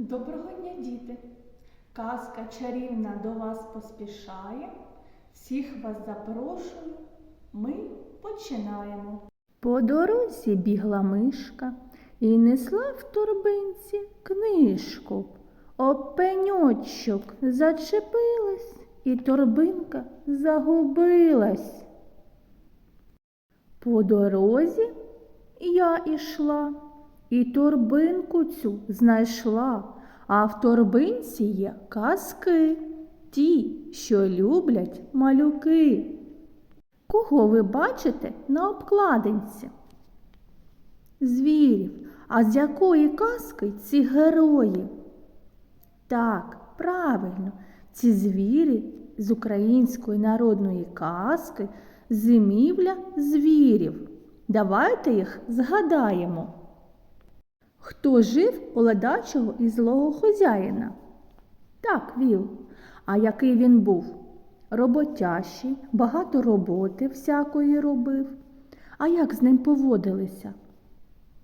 Доброго дня, діти! Казка чарівна до вас поспішає. Всіх вас запрошую. Ми починаємо. По дорозі бігла мишка і несла в торбинці книжку. Об пеньочок зачепилась, і торбинка загубилась. По дорозі я ішла, і торбинку цю знайшла, а в торбинці є казки, ті, що люблять малюки. Кого ви бачите на обкладинці? Звірів. А з якої казки ці герої? Так, правильно, ці звірі з української народної казки Зимівля звірів. Давайте їх згадаємо. Хто жив у ледачого і злого хозяїна? Так, віл. А який він був? Роботящий, багато роботи всякої робив. А як з ним поводилися?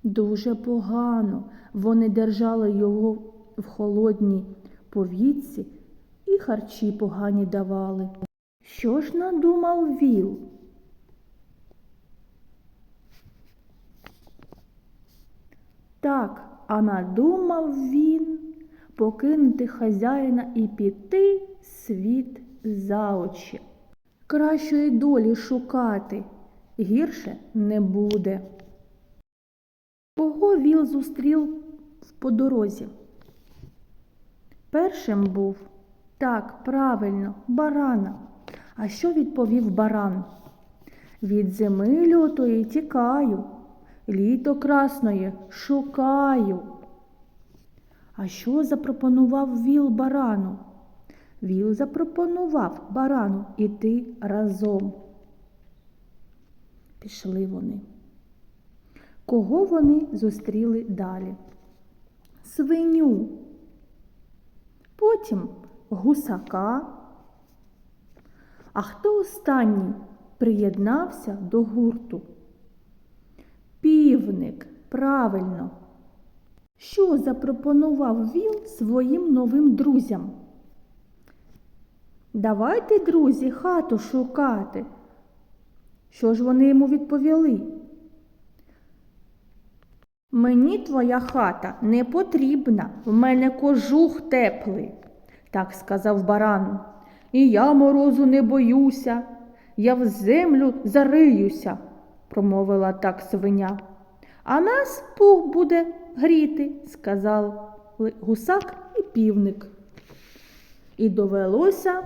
Дуже погано. Вони держали його в холодній повітці і харчі погані давали. Що ж надумав віл? Так, а надумав він покинути хазяїна і піти світ за очі. Кращої долі шукати гірше не буде. Кого віл зустрів по дорозі? Першим був так, правильно, барана. А що відповів баран? Від зими лютої тікаю, літо красної шукаю. А що запропонував віл барану? Віл запропонував барану іти разом. Пішли вони. Кого вони зустріли далі? Свиню. Потім гусака. А хто останній приєднався до гурту? Півник, правильно. Що запропонував він своїм новим друзям? Давайте, друзі, хату шукати. Що ж вони йому відповіли? Мені твоя хата не потрібна, в мене кожух теплий, так сказав баран. І я морозу не боюся, я в землю зариюся, промовила так свиня. А нас пух буде гріти, сказав гусак і півник. І довелося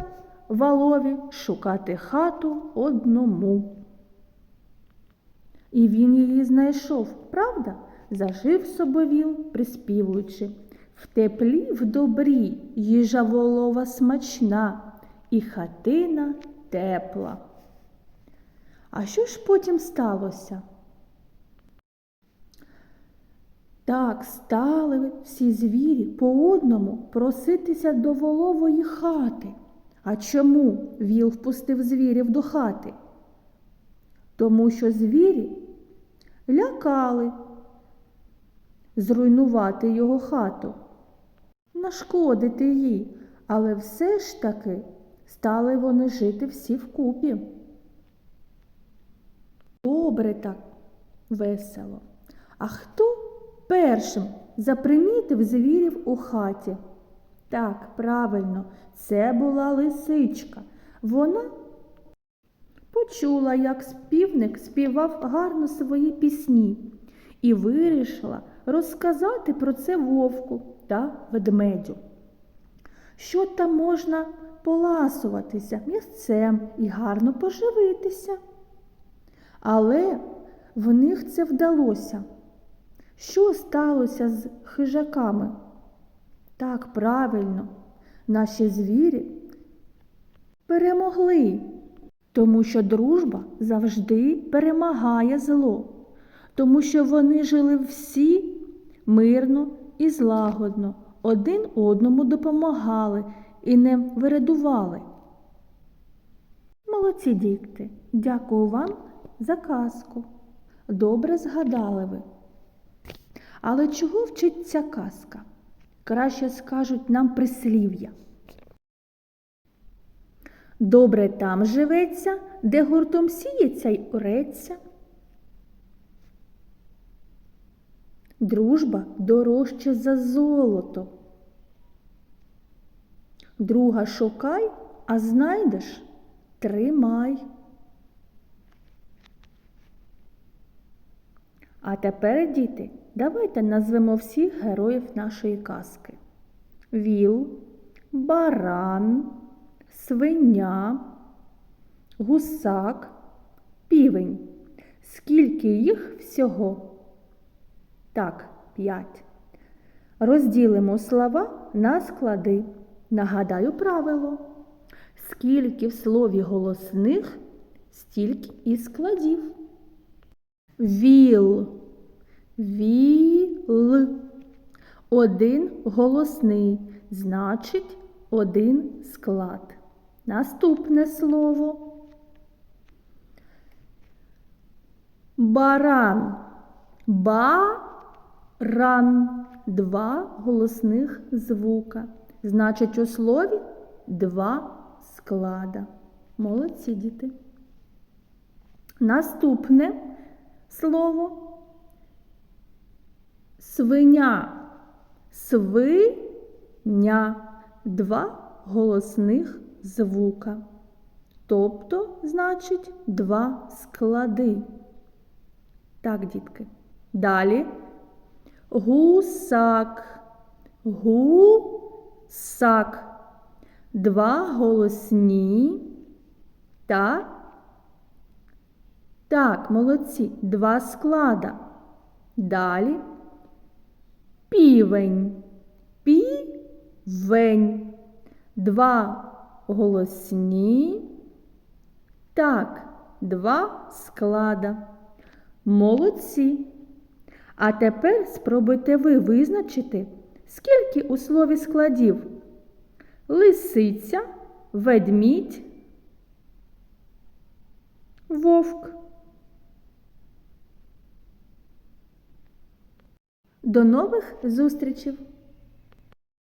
валові шукати хату одному. І він її знайшов, правда? Зажив собовіл, приспівуючи. В теплі, в добрі, їжа волова смачна, і хатина тепла. А що ж потім сталося? Так стали всі звірі по одному проситися до волової хати. А чому віл впустив звірів до хати? Тому що звірі лякали зруйнувати його хату, нашкодити їй, але все ж таки стали вони жити всі вкупі. Добре так, весело. А хто першим запримітив звірів у хаті? Так, правильно, це була лисичка. Вона почула, як співник співав гарно свої пісні, і вирішила розказати про це вовку та ведмедю. Що там можна поласуватися місцем і гарно поживитися? Але в них це вдалося. Що сталося з хижаками? Так, правильно, наші звірі перемогли, тому що дружба завжди перемагає зло, тому що вони жили всі мирно і злагодно, один одному допомагали і не вирадували. Молодці дітки, дякую вам за казку. Добре згадали ви. Але чого вчить ця казка? краще скажуть нам прислів'я. Добре там живеться, де гуртом сіється й ореться. Дружба дорожче за золото. Друга шукай, а знайдеш тримай. А тепер, діти, давайте назвемо всіх героїв нашої казки: Віл, баран, свиня, гусак, півень. Скільки їх всього? Так, п'ять. Розділимо слова на склади. Нагадаю правило. Скільки в слові голосних, стільки і складів. Віл. Віл. Один голосний, значить один склад. Наступне слово. Баран. Баран. Два голосних звука. Значить, у слові два склада. Молодці діти. Наступне слово свиня. Свиня. Два голосних звука. Тобто, значить, два склади. Так, дітки. Далі. Гусак. Гусак. Два голосні та так, молодці, два склада. Далі півень. Півень. Два голосні. Так, два склада. Молодці. А тепер спробуйте ви визначити, скільки у слові складів лисиця, ведмідь, вовк. До нових зустрічей!